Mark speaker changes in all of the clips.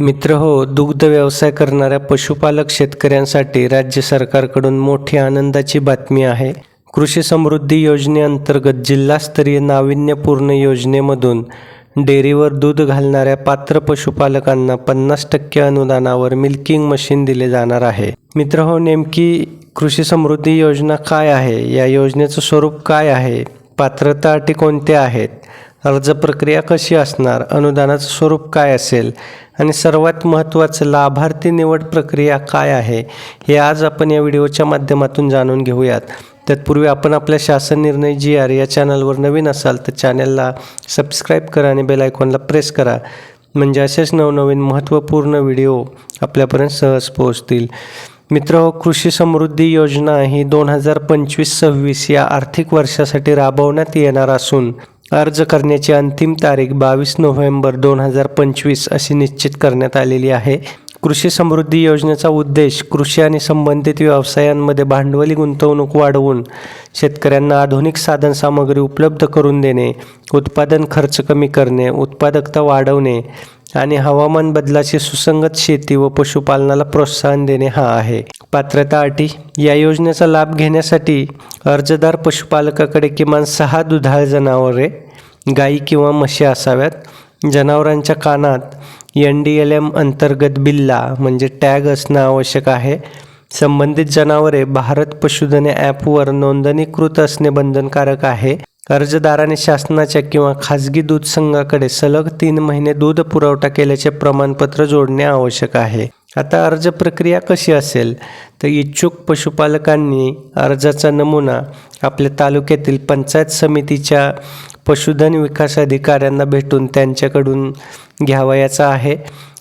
Speaker 1: मित्र हो दुग्ध व्यवसाय करणाऱ्या पशुपालक शेतकऱ्यांसाठी राज्य सरकारकडून मोठी आनंदाची बातमी आहे. कृषी समृद्धी योजनेअंतर्गत जिल्हास्तरीय नाविन्यपूर्ण योजनेमधून डेअरीवर दूध घालणाऱ्या पात्र पशुपालकांना पन्नास टक्के अनुदानावर मिल्किंग मशीन दिले जाणार आहे. मित्र हो नेमकी कृषी समृद्धी योजना काय आहे? या योजनेचं स्वरूप काय आहे? पात्रता अटी कोणत्या आहेत? अर्ज प्रक्रिया कशी असणार? अनुदानाचं स्वरूप काय असेल? आणि सर्वात महत्त्वाचं लाभार्थी निवड प्रक्रिया काय आहे? हे आज आपण या व्हिडिओच्या माध्यमातून जाणून घेऊयात. तत्पूर्वी आपण आपल्या शासन निर्णय जी आर या चॅनलवर नवीन असाल तर चॅनलला सबस्क्राईब करा आणि बेल आयकॉनला प्रेस करा. म्हणजे असेच नवनवीन महत्त्वपूर्ण व्हिडिओ आपल्यापर्यंत सहज पोहोचतील. मित्र हो, कृषी समृद्धी योजना ही दोन हजार पंचवीस सव्वीस या आर्थिक वर्षासाठी राबवण्यात येणार असून अर्ज करण्याची अंतिम तारीख बावीस नोव्हेंबर दोन हजार पंचवीस अशी निश्चित करण्यात आलेली आहे. कृषी समृद्धी योजनेचा उद्देश कृषी आणि संबंधित व्यवसायांमध्ये भांडवली गुंतवणूक वाढवून शेतकऱ्यांना आधुनिक साधनसामग्री उपलब्ध करून देणे उत्पादन खर्च कमी करणे उत्पादकता वाढवणे आणि हवामान बदलाची सुसंगत शेती व पशुपालनाला प्रोत्साहन देणे हा आहे. पात्रता अटी या योजनेचा लाभ घेण्यासाठी अर्जदार पशुपालकाकडे किमान सहा दुधाळ जनावरे गाई किंवा म्हशी असाव्यात. जनावरांच्या कानात एन डी एल एम अंतर्गत बिल्ला म्हणजे टॅग असणं आवश्यक आहे. संबंधित जनावरे भारत पशुधन ॲपवर नोंदणीकृत असणे बंधनकारक आहे. अर्जदाराने शासनाच्या किंवा खाजगी दूध संघाकडे सलग तीन महिने दूध पुरवठा केल्याचे प्रमाणपत्र जोडणे आवश्यक आहे. आता अर्ज प्रक्रिया कशी असेल? तर इच्छुक पशुपालकांनी अर्जाचा नमुना आपल्या तालुक्यातील पंचायत समितीच्या पशुधन विकास अधिकाऱ्यांना भेटून त्यांच्याकडून घ्यावयाचा आहे.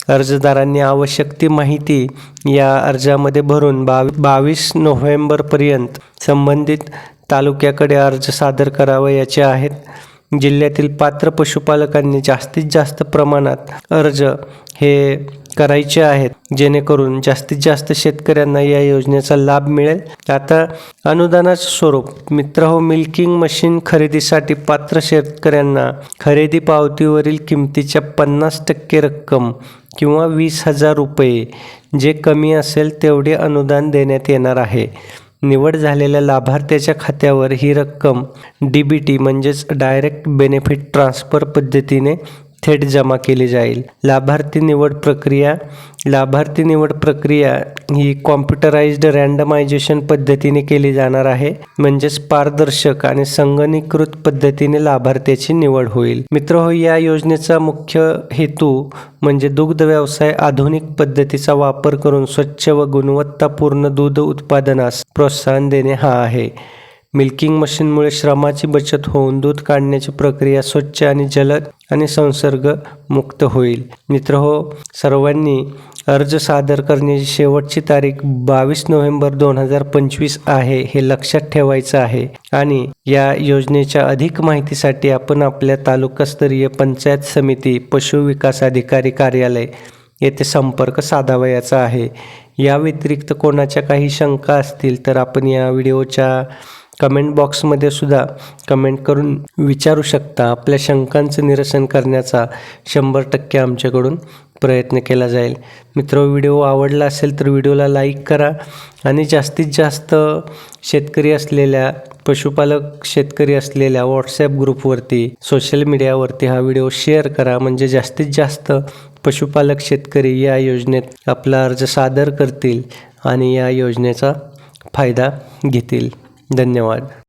Speaker 1: अर्जदारांनी आवश्यक ती माहिती या अर्जामध्ये भरून बावी बावीस नोव्हेंबरपर्यंत संबंधित तालुक्याकडे अर्ज सादर करावयाचे आहेत. जिल्ह्यातील पात्र पशुपालकांनी जास्तीत जास्त प्रमाणात अर्ज हे करायचे आहेत. जेणेकरून जास्तीत जास्त शेतकऱ्यांना या योजनेचा लाभ मिळेल. आता अनुदानाचं स्वरूप. मित्र हो मिल्किंग मशीन खरेदीसाठी पात्र शेतकऱ्यांना खरेदी पावतीवरील किमतीच्या पन्नास टक्के रक्कम किंवा वीस हजार रुपये जे कमी असेल तेवढे अनुदान देण्यात येणार आहे. निवड झालेल्या लाभार्थ्याच्या खात्यावर ही रक्कम डी बी टी म्हणजेच डायरेक्ट बेनिफिट ट्रान्सफर पद्धतीने थेट जमा केली जाईल. लाभार्थी निवड प्रक्रिया लाभार्थी निवड प्रक्रिया ही कॉम्प्युटराइज्ड रँडमायझेशन पद्धतीने केली जाणार आहे. म्हणजेच पारदर्शक आणि संगणीकृत पद्धतीने लाभार्थ्याची निवड होईल. मित्र हो या योजनेचा मुख्य हेतू म्हणजे दुग्ध व्यवसाय आधुनिक पद्धतीचा वापर करून स्वच्छ व गुणवत्तापूर्ण दूध उत्पादनास प्रोत्साहन देणे हा आहे. मिल्किंग मशीनमुळे श्रमाची बचत होऊन दूध काढण्याची प्रक्रिया स्वच्छ आणि जलद आणि संसर्ग मुक्त होईल. मित्र हो सर्वांनी अर्ज सादर करण्याची शेवटची तारीख बावीस नोव्हेंबर दोन हजार पंचवीस आहे हे लक्षात ठेवायचं आहे आणि या योजनेच्या अधिक माहितीसाठी आपण आपल्या तालुकास्तरीय पंचायत समिती पशु विकास अधिकारी कार्यालय येथे संपर्क साधावयाचा आहे. या व्यतिरिक्त कोणाच्या काही शंका असतील तर आपण या व्हिडिओच्या कमेंट बॉक्समध्ये सुद्धा कमेंट करून विचारू शकता. आपल्या शंकांचं निरसन करण्याचा शंभर टक्के आमच्याकडून प्रयत्न केला जाईल. मित्र व्हिडिओ आवडला असेल तर व्हिडिओला लाईक करा आणि जास्तीत जास्त शेतकरी असलेल्या पशुपालक शेतकरी असलेल्या व्हॉट्सॲप ग्रुपवरती सोशल मीडियावरती हा व्हिडिओ शेअर करा. म्हणजे जास्तीत जास्त पशुपालक शेतकरी या योजनेत आपला अर्ज सादर करतील आणि या योजनेचा फायदा घेतील. धन्यवाद.